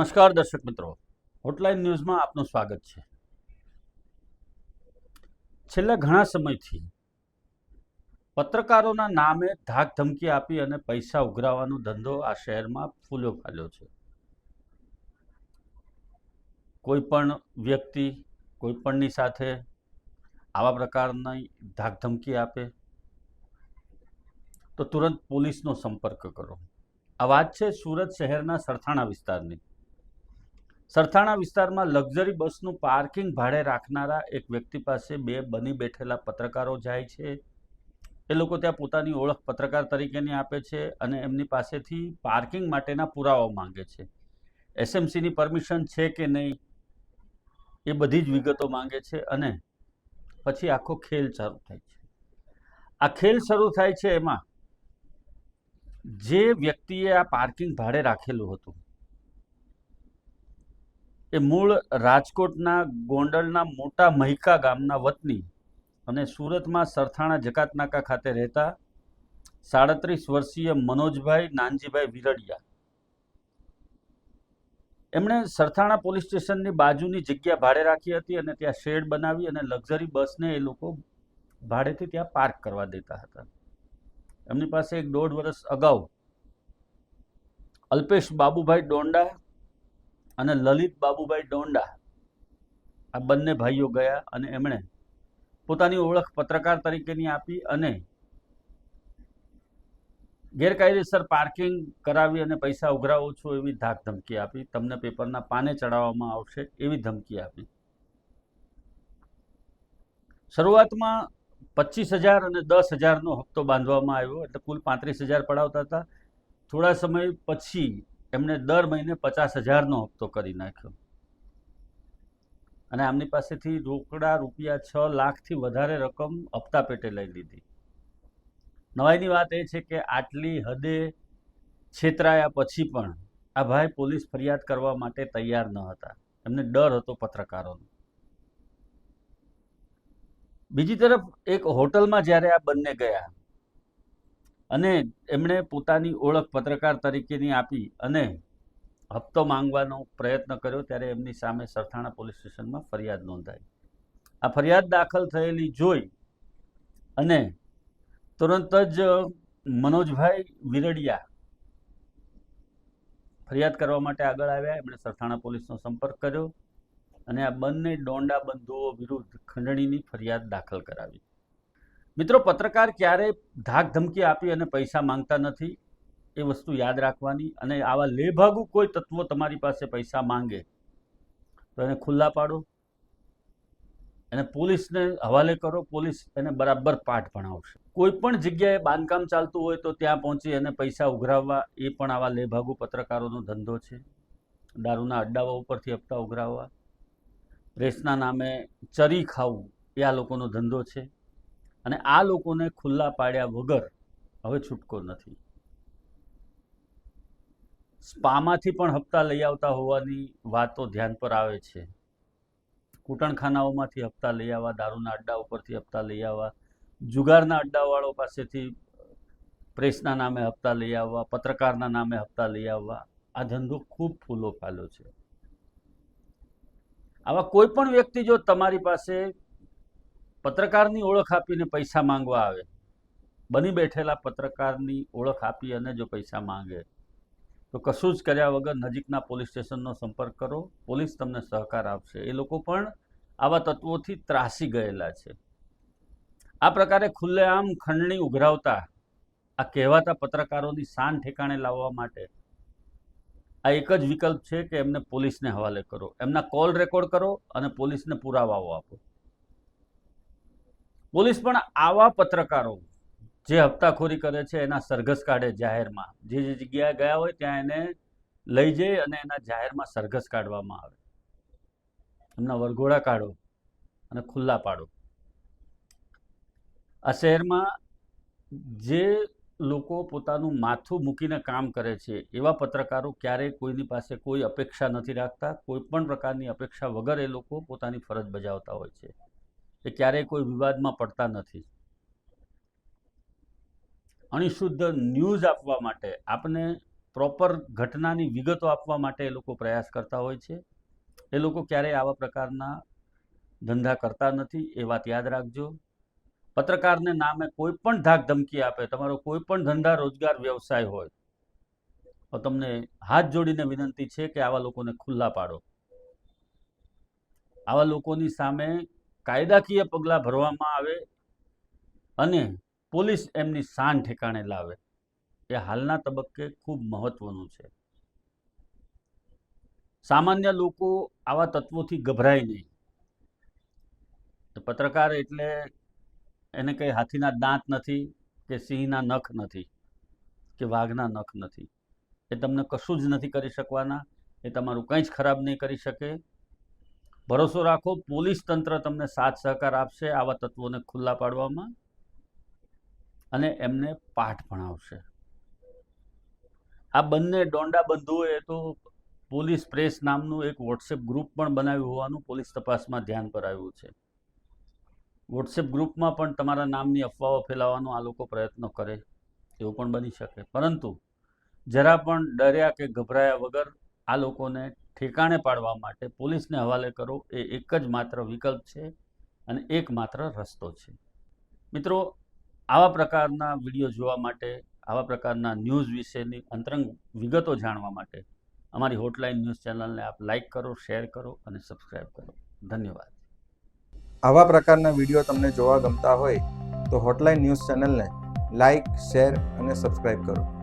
નમસ્કાર દર્શક મિત્રો. હોટલાઇન ન્યૂઝમાં આપનું સ્વાગત છે. છેલ્લા ઘણા સમયથી પત્રકારોના નામે ધાક ધમકી આપી અને પૈસા ઉઘરાવવાનો ધંધો આ શહેરમાં ફૂલ્યો ફાલ્યો છે. કોઈ પણ વ્યક્તિ કોઈ પણની સાથે આવા પ્રકારની ધાક ધમકી આપે તો તુરંત પોલીસનો સંપર્ક કરો. આ વાત છે સુરત શહેરના સરથાણા વિસ્તારની. સરથાણા વિસ્તારમાં લક્ઝરી બસનું પાર્કિંગ ભાડે રાખનારા એક વ્યક્તિ પાસે બે બની બેઠેલા પત્રકારો જાય છે. એ લોકો ત્યાં પોતાની ઓળખ પત્રકાર તરીકેની આપે છે અને એમની પાસેથી પાર્કિંગ માટેના પુરાવાઓ માંગે છે. એસએમસીની પરમિશન છે કે નહીં એ બધી જ વિગતો માંગે છે અને પછી આખો ખેલ શરૂ થાય છે. આ ખેલ શરૂ થાય છે એમાં જે વ્યક્તિએ આ પાર્કિંગ ભાડે રાખેલું હતું એ મૂળ રાજકોટના ગોંડલના મોટા મહિકા ગામના વતની અને સુરતમાં સરથાણા જકાતનાકા ખાતે રહેતા સાડત્રીસ વર્ષીય મનોજભાઈ નાનજીભાઈ વિરડિયા. એમણે સરથાણા પોલીસ સ્ટેશનની બાજુની જગ્યા ભાડે રાખી હતી અને ત્યાં શેડ બનાવી અને લક્ઝરી બસને એ લોકો ભાડેથી ત્યાં પાર્ક કરવા દેતા હતા. એમની પાસે એક દોઢ વર્ષ અગાઉ અલ્પેશ બાબુભાઈ ડોંડા અને લલિત બાબુભાઈ ડોંડા આ બંને ભાઈઓ ગયા અને એમણે પોતાની ઓળખ પત્રકાર તરીકેની આપી અને ગેરકાયદેસર પાર્કિંગ કરાવી અને પૈસા ઉઘરાવો છો એવી ધાક ધમકી આપી. તમને પેપરના પાને ચડાવવામાં આવશે એવી ધમકી આપી. શરૂઆતમાં પચીસ હજાર અને દસ હજારનો હપ્તો બાંધવામાં આવ્યો. એટલે કુલ પાંત્રીસ હજાર પડાવતા હતા. થોડા સમય પછી એમણે દર મહિને પચાસ હજારનો હપ્તો કરી નાખ્યો. અને આમની પાસેથી રોકડા રૂપિયા છ લાખથી વધારે રકમ હપ્તા પેટે લઈ લીધી. નવાઈની વાત એ છે કે આટલી હદે છેતરાયા પછી પણ આ ભાઈ પોલીસ ફરિયાદ કરવા માટે તૈયાર ન હતા. એમને ડર હતો પત્રકારોનો. બીજી તરફ એક હોટલમાં જ્યારે આ બંને ગયા અને એમણે પોતાની ઓળખ પત્રકાર તરીકેની આપી અને હપ્તો માંગવાનો પ્રયત્ન કર્યો ત્યારે એમની સામે સરથાણા પોલીસ સ્ટેશનમાં ફરિયાદ નોંધાઈ. આ ફરિયાદ દાખલ થયેલી જોઈ અને તુરંત જ મનોજભાઈ વિરડિયા ફરિયાદ કરવા માટે આગળ આવ્યા. એમણે સરથાણા પોલીસનો સંપર્ક કર્યો અને આ બંને ડોંડા બંધુઓ વિરુદ્ધ ખંડણીની ફરિયાદ દાખલ કરાવી. મિત્રો, પત્રકાર ક્યારેય ધાક ધમકી આપી અને પૈસા માંગતા નથી એ વસ્તુ યાદ રાખવાની અને આવા લેભાગુ કોઈ તત્વો તમારી પાસે પૈસા માંગે તો એને ખુલ્લા પાડો, એને પોલીસને હવાલે કરો, પોલીસ એને બરાબર પાઠ ભણાવશે. કોઈ પણ જગ્યાએ બાંધકામ ચાલતું હોય તો ત્યાં પહોંચી અને પૈસા ઉઘરાવવા એ પણ આવા લેભાગુ પત્રકારોનો ધંધો છે. દારૂના અડ્ડાઓ ઉપરથી હપ્તા ઉઘરાવવા પ્રેસના નામે ચરી ખાવું એ આ લોકોનો ધંધો છે. અને આ લોકોને ખુલ્લા પાડ્યા વગર હવે છૂટકો નથી. સ્પામાંથી પણ હપ્તા લઈ આવતા હોવાની વાતો ધ્યાન પર આવે છે. કૂટણખાનાઓમાંથી હપ્તા લઈ આવવા, દારૂના અડ્ડા ઉપરથી હપ્તા લઈ આવવા, જુગારના અડ્ડાવાળો પાસેથી પ્રેસના નામે હપ્તા લઈ આવવા, પત્રકારના નામે હપ્તા લઈ આવવા, આ ધંધો ખૂબ ફૂલો ફાલ્યો છે. આવા કોઈ પણ વ્યક્તિ જો તમારી પાસે પત્રકારની ઓળખ આપીને પૈસા માંગવા આવે. બની બેઠેલા પત્રકારની ઓળખ આપી અને જો પૈસા માંગે, તો કશું જ કર્યા વગર નજીકના પોલીસ સ્ટેશનનો સંપર્ક કરો. પોલીસ તમને સહકાર આપશે. એ લોકો પણ આવા તત્વોથી ત્રાસી ગયેલા છે. આ પ્રકારે ખુલ્લેઆમ ખંડણી ઉઘરાવતા, આ કહેવાતા પત્રકારોની શાન ઠેકાણે લાવવા માટે આ એક જ વિકલ્પ છે કે એમને પોલીસને હવાલે કરો. એમના કોલ રેકોર્ડ કરો અને પોલીસને પુરાવાઓ આપો. પોલીસ પણ આવા પત્રકારો જે હપ્તાખોરી કરે છે, એના સરઘસ કાઢે જાહેરમાં. જે જે જગ્યાએ ગયા હોય ત્યાં એને લઈ જઈ અને એના જાહેરમાં સરઘસ કાઢવામાં આવે. એમના વરઘોડા કાઢો અને ખુલ્લા પાડો. આ શહેરમાં જે લોકો પોતાનું માથું મૂકીને કામ કરે છે, એવા પત્રકારો ક્યારેય કોઈની પાસે કોઈ અપેક્ષા નથી રાખતા. કોઈ પણ પ્રકારની અપેક્ષા વગર એ લોકો પોતાની ફરજ બજાવતા હોય છે. એ ક્યારેય કોઈ વિવાદમાં પડતા નથી. અણિશુદ્ધ ન્યૂઝ આપવા માટે, આપને પ્રોપર ઘટનાની વિગતો આપવા માટે એ લોકો પ્રયાસ કરતા હોય છે. એ લોકો ક્યારેય આવા પ્રકારના ધંધા કરતા નથી, એ વાત યાદ રાખજો. પત્રકારને નામે કોઈ પણ ધાક ધમકી આપે, તમારો કોઈ પણ ધંધા, રોજગાર, વ્યવસાય હોય, તો તમને હાથ જોડીને વિનંતી છે કે આવા લોકોને ખુલ્લા પાડો. આવા લોકોની સામે કાયદાકીય પગલાં ભરવામાં આવે અને પોલીસ એમની શાન ઠેકાણે લાવે, એ હાલના તબક્કે ખૂબ મહત્વનું છે. સામાન્ય લોકો આવા તત્વોથી ગભરાય નહીં. પત્રકાર એટલે એને કંઈ હાથીના દાંત નથી કે સિંહના નખ નથી કે વાઘના નખ નથી. એ તમને કશું જ નથી કરી શકવાના, એ તમારું કંઈ જ ખરાબ નહીં કરી શકે. ભરોસો રાખો, પોલીસ તંત્ર તમને સાથ સહકાર આપશે આવા તત્વોને ખુલ્લા પાડવામાં અને એમને પાઠ ભણાવશે આ બંને ડોંડા બંધુઓએ તો પોલીસ પ્રેસ નામનું એક વોટ્સએપ ગ્રુપ પણ બનાવ્યું હોવાનું પોલીસ તપાસમાં ધ્યાન પર આવ્યું છે. વોટ્સએપ ગ્રુપમાં પણ તમારા નામની અફવાઓ ફેલાવવાનો આ લોકો પ્રયત્નો કરે એવું પણ બની શકે. પરંતુ જરા પણ ડર્યા કે ગભરાયા વગર આ લોકોને ઠેકાણે પાડવા માટે પોલીસને હવાલે કરો, એ એક જ માત્ર વિકલ્પ છે અને એકમાત્ર રસ્તો છે. મિત્રો, આવા પ્રકારના વીડિયો જોવા માટે, આવા પ્રકારના ન્યૂઝ વિશેની અંતરંગ વિગતો જાણવા માટે અમારી હોટલાઇન ન્યૂઝ ચેનલને આપ લાઇક કરો શેર કરો અને સબસ્ક્રાઈબ કરો. ધન્યવાદ. આવા પ્રકારના વીડિયો તમને જોવા ગમતા હોય તો હોટલાઇન ન્યૂઝ ચેનલને લાઇક શેર અને સબસ્ક્રાઇબ કરો.